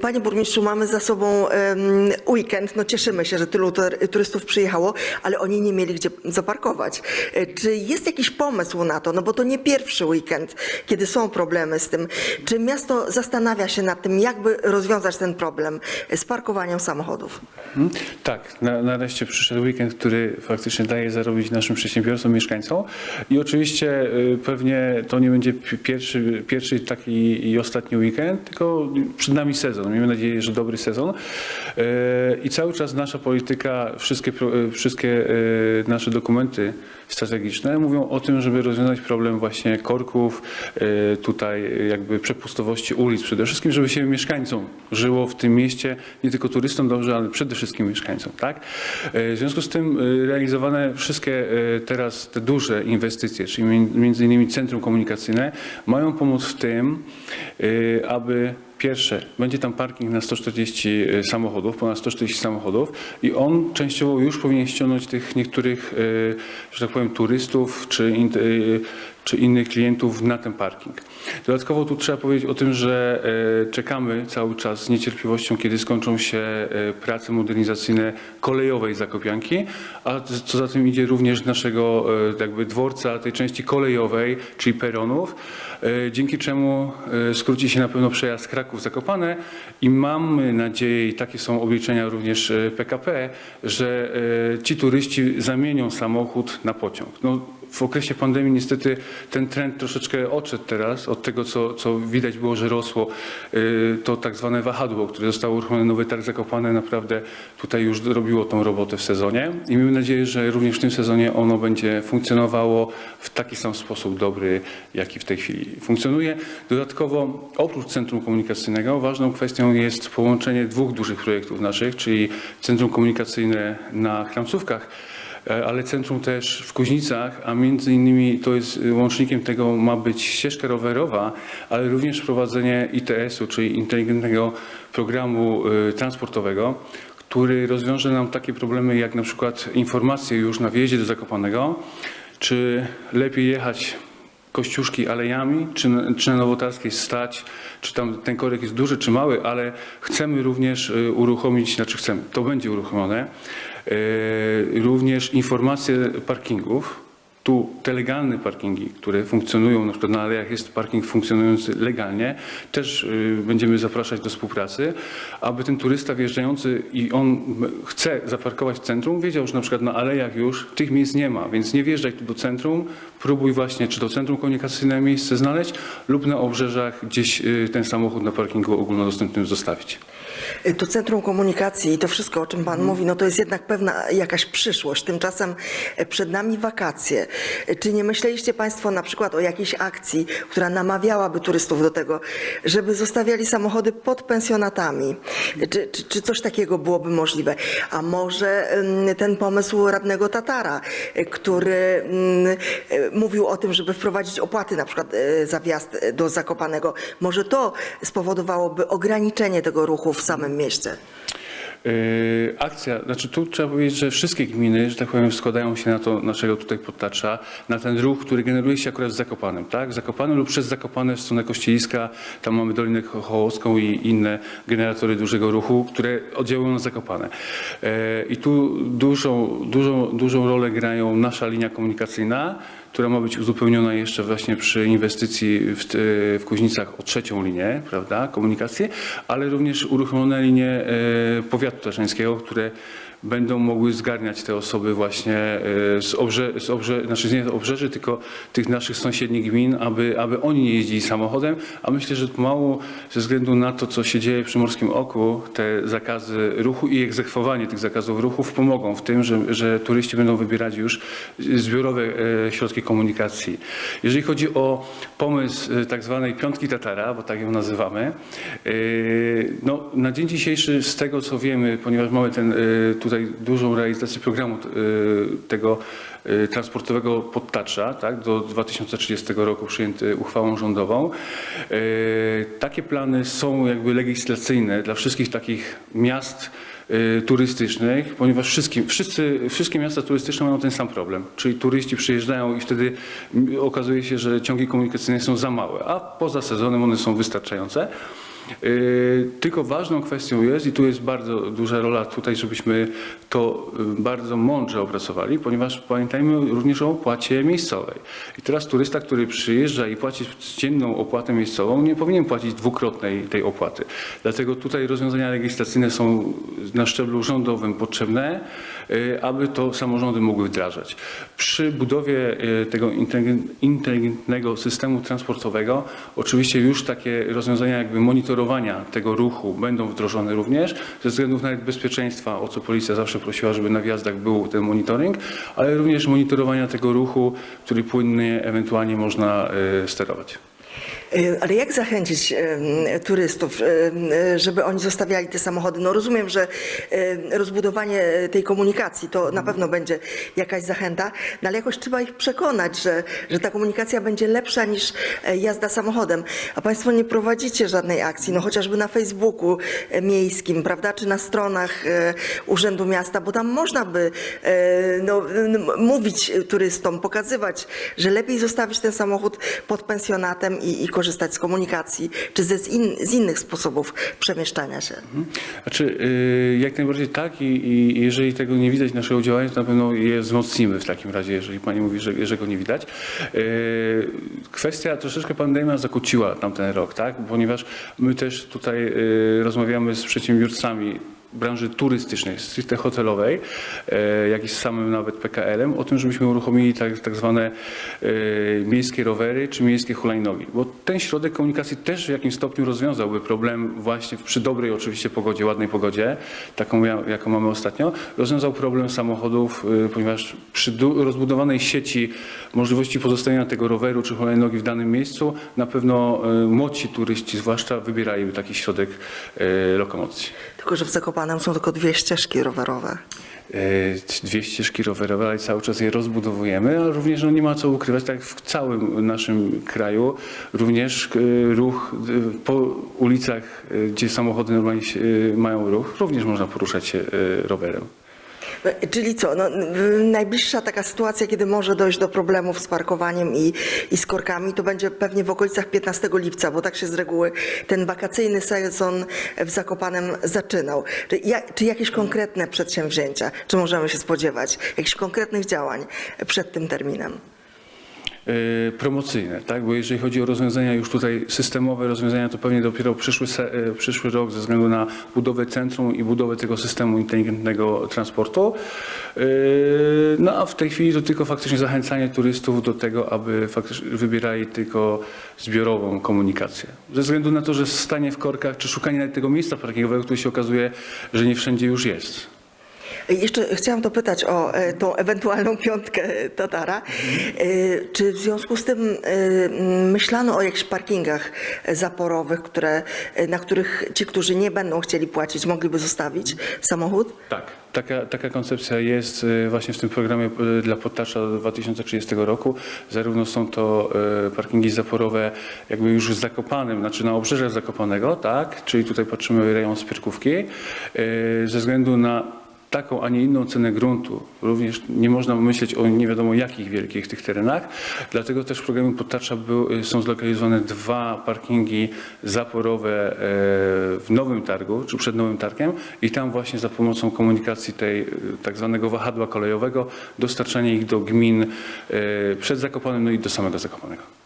Panie burmistrzu, mamy za sobą weekend. No cieszymy się, że tylu tur- turystów przyjechało, ale oni nie mieli gdzie zaparkować. E, Czy jest jakiś pomysł na to? No bo to nie pierwszy weekend, kiedy są problemy z tym. Czy miasto zastanawia się nad tym, jakby rozwiązać ten problem z parkowaniem samochodów? Mhm. Tak, na, nareszcie przyszedł weekend, który faktycznie daje zarobić naszym przedsiębiorcom, mieszkańcom i oczywiście y, pewnie to nie będzie pi- pierwszy, pierwszy taki i ostatni weekend, tylko przed nami sezon. Miejmy nadzieję, że dobry sezon Y, i cały czas nasza polityka, wszystkie, y, wszystkie y, nasze dokumenty strategiczne mówią o tym, żeby rozwiązać problem właśnie korków, tutaj jakby przepustowości ulic przede wszystkim, żeby się mieszkańcom żyło w tym mieście, nie tylko turystom dobrze, ale przede wszystkim mieszkańcom, tak? W związku z tym realizowane wszystkie teraz te duże inwestycje, czyli mi- między innymi centrum komunikacyjne, mają pomóc w tym, aby Pierwsze, będzie tam parking na 140 samochodów, ponad 140 samochodów i on częściowo już powinien ściągnąć tych niektórych, y, że tak powiem, turystów czy, y, czy innych klientów na ten parking. Dodatkowo tu trzeba powiedzieć o tym, że y, czekamy cały czas z niecierpliwością, kiedy skończą się y, prace modernizacyjne kolejowej Zakopianki, a co za tym idzie również naszego y, jakby dworca, tej części kolejowej, czyli peronów, dzięki czemu skróci się na pewno przejazd Kraków-Zakopane i mamy nadzieję, i takie są obliczenia również PKP, że ci turyści zamienią samochód na pociąg. No, w okresie pandemii niestety ten trend troszeczkę odszedł teraz od tego, co, co widać było, że rosło. Y, To tak zwane wahadło, które zostało uruchomione, Nowy Targ Zakopane, naprawdę tutaj już robiło tą robotę w sezonie i miejmy nadzieję, że również w tym sezonie ono będzie funkcjonowało w taki sam sposób dobry, jaki w tej chwili funkcjonuje. Dodatkowo oprócz Centrum Komunikacyjnego ważną kwestią jest połączenie dwóch dużych projektów naszych, czyli Centrum Komunikacyjne na Chramcówkach, E, ale centrum też w Kuźnicach, a między innymi to jest y, łącznikiem tego ma być ścieżka rowerowa, ale również wprowadzenie ITS-u, czyli inteligentnego programu y, transportowego, który rozwiąże nam takie problemy jak na przykład informacje już na wjeździe do Zakopanego, czy lepiej jechać Kościuszki alejami, czy, czy na Nowotarskiej stać, czy tam ten korek jest duży, czy mały, ale chcemy również y, uruchomić, znaczy chcemy, to będzie uruchomione, y, również informacje parkingów. Tu te legalne parkingi, które funkcjonują, na przykład na alejach jest parking funkcjonujący legalnie, też y, będziemy zapraszać do współpracy, aby ten turysta wjeżdżający i on chce zaparkować w centrum, wiedział, że na przykład na alejach już tych miejsc nie ma, więc nie wjeżdżaj tu do centrum, próbuj właśnie czy do centrum komunikacyjne miejsce znaleźć lub na obrzeżach gdzieś y, ten samochód na parkingu ogólnodostępnym zostawić. Y, To centrum komunikacji i to wszystko, o czym Pan mówi, no to jest jednak pewna jakaś przyszłość. Tymczasem e, przed nami wakacje. E, Czy nie myśleliście Państwo na przykład o jakiejś akcji, która namawiałaby turystów do tego, żeby zostawiali samochody pod pensjonatami? Czy, czy, czy coś takiego byłoby możliwe? A może ym, ten pomysł radnego Tatara, który e, mówił o tym, żeby wprowadzić opłaty na przykład za wjazd do Zakopanego, może to spowodowałoby ograniczenie tego ruchu w samym mieście? Yy, akcja, znaczy tu trzeba powiedzieć, że wszystkie gminy, że tak powiem, składają się na to naszego tutaj podtacza, na ten ruch, który generuje się akurat w Zakopanem, tak? Zakopanem lub przez Zakopane w stronę Kościeliska, tam mamy Dolinę Hołowską i inne generatory dużego ruchu, które oddziałują na Zakopane. Yy, I tu dużą, dużą, dużą rolę grają nasza linia komunikacyjna, która ma być uzupełniona jeszcze właśnie przy inwestycji w, w Kuźnicach o trzecią linię, prawda, komunikacji, ale również uruchomione linie e, powiatu taszańskiego, które będą mogły zgarniać te osoby właśnie e, z, obrze, z obrze, znaczy nie z obrzeży, tylko tych naszych sąsiednich gmin, aby, aby oni nie jeździli samochodem, a myślę, że mało ze względu na to, co się dzieje przy Morskim Oku, te zakazy ruchu i egzekwowanie tych zakazów ruchów pomogą w tym, że, że turyści będą wybierać już zbiorowe e, środki komunikacji. Jeżeli chodzi o pomysł e, tak zwanej piątki Tatara, bo tak ją nazywamy, no, na dzień dzisiejszy z tego co wiemy, ponieważ mamy ten, e, tutaj dużą realizację programu e, tego e, transportowego podtacza, tak, do 2030 roku przyjęty uchwałą rządową. E, Takie plany są jakby legislacyjne dla wszystkich takich miast, y, turystycznych, ponieważ wszystkim, wszyscy, wszystkie miasta turystyczne mają ten sam problem. Czyli turyści przyjeżdżają i wtedy okazuje się, że ciągi komunikacyjne są za małe, a poza sezonem one są wystarczające. Yy, Tylko ważną kwestią jest, i tu jest bardzo duża rola tutaj, żebyśmy to y, bardzo mądrze opracowali, ponieważ pamiętajmy również o opłacie miejscowej. I teraz turysta, który przyjeżdża i płaci dzienną opłatę miejscową, nie powinien płacić dwukrotnej tej opłaty. Dlatego tutaj rozwiązania legislacyjne są na szczeblu rządowym potrzebne, y, aby to samorządy mogły wdrażać. Przy budowie tego inteligen- inteligentnego systemu transportowego oczywiście już takie rozwiązania jakby monitorowania tego ruchu będą wdrożone również ze względów nawet bezpieczeństwa, o co policja zawsze prosiła, żeby na wjazdach był ten monitoring, ale również monitorowania tego ruchu, który płynnie ewentualnie można y, sterować. Y, Ale jak zachęcić turystów, e, żeby oni zostawiali te samochody? No rozumiem, że rozbudowanie tej komunikacji to na pewno będzie jakaś zachęta, no ale jakoś trzeba ich przekonać, że, że ta komunikacja będzie lepsza niż e, jazda samochodem. A Państwo nie prowadzicie żadnej akcji, no chociażby na Facebooku e, miejskim, prawda, czy na stronach e, Urzędu Miasta, bo tam można by e, no, mówić turystom, pokazywać, że lepiej zostawić ten samochód pod pensjonatem i, i korzystać z komunikacji, czy z, in, z innych sposobów przemieszczania się. Znaczy, jak najbardziej tak i, i jeżeli tego nie widać naszego działania, to na pewno je wzmocnimy w takim razie, jeżeli Pani mówi, że, że go nie widać. Y, Kwestia troszeczkę pandemia zakłóciła tamten rok, tak? Ponieważ my też tutaj y, rozmawiamy z przedsiębiorcami branży turystycznej, stricte hotelowej, e, jak i z samym nawet PKL-em, o tym, żebyśmy uruchomili tak, tak zwane e, miejskie rowery czy miejskie hulajnogi. Bo ten środek komunikacji też w jakimś stopniu rozwiązałby problem właśnie przy dobrej oczywiście pogodzie, ładnej pogodzie, taką ja- jaką mamy ostatnio, rozwiązał problem samochodów, e, ponieważ przy rozbudowanej sieci możliwości pozostawienia tego roweru czy hulajnogi w danym miejscu, na pewno młodsi turyści zwłaszcza wybieraliby taki środek lokomocji. Tylko, że w Zakopanem są tylko dwie ścieżki rowerowe. E, dwie ścieżki rowerowe, ale cały czas je rozbudowujemy, ale również no, nie ma co ukrywać, tak w całym naszym kraju, również e, ruch e, po ulicach, gdzie samochody normalnie mają ruch, również można poruszać się rowerem. No, Czyli co, no, najbliższa taka sytuacja, kiedy może dojść do problemów z parkowaniem i, i z korkami, to będzie pewnie w okolicach 15 lipca, bo tak się z reguły ten wakacyjny sezon w Zakopanem zaczynał. Czy, ja, czy jakieś konkretne przedsięwzięcia, czy możemy się spodziewać jakichś konkretnych działań przed tym terminem? E, promocyjne, tak? Bo jeżeli chodzi o rozwiązania już tutaj systemowe rozwiązania, to pewnie dopiero przyszły, e, przyszły rok ze względu na budowę centrum i budowę tego systemu inteligentnego transportu. E, No a w tej chwili to tylko faktycznie zachęcanie turystów do tego, aby faktycznie wybierali tylko zbiorową komunikację. Ze względu na to, że stanie w korkach, czy szukanie tego miejsca parkingowego, które się okazuje, że nie wszędzie już jest. Jeszcze chciałam dopytać o e, tą ewentualną piątkę Tatara. E, Czy w związku z tym e, myślano o jakichś parkingach e, zaporowych, które, e, na których ci, którzy nie będą chcieli płacić, mogliby zostawić samochód? Tak, taka, taka koncepcja jest właśnie w tym programie dla Podtasza do 2030 roku. Zarówno są to parkingi zaporowe jakby już w Zakopanem, znaczy na obrzeżach Zakopanego, tak, czyli tutaj patrzymy rejon Spierkówki, ze względu na taką, a nie inną cenę gruntu. Również nie można myśleć o nie wiadomo jakich wielkich tych terenach. Dlatego też w programie Podtacza był, y, są zlokalizowane dwa parkingi zaporowe e, w Nowym Targu, czy przed Nowym Targiem i tam właśnie za pomocą komunikacji tej y, tak zwanego wahadła kolejowego dostarczanie ich do gmin e, przed Zakopanem, no i do samego Zakopanego.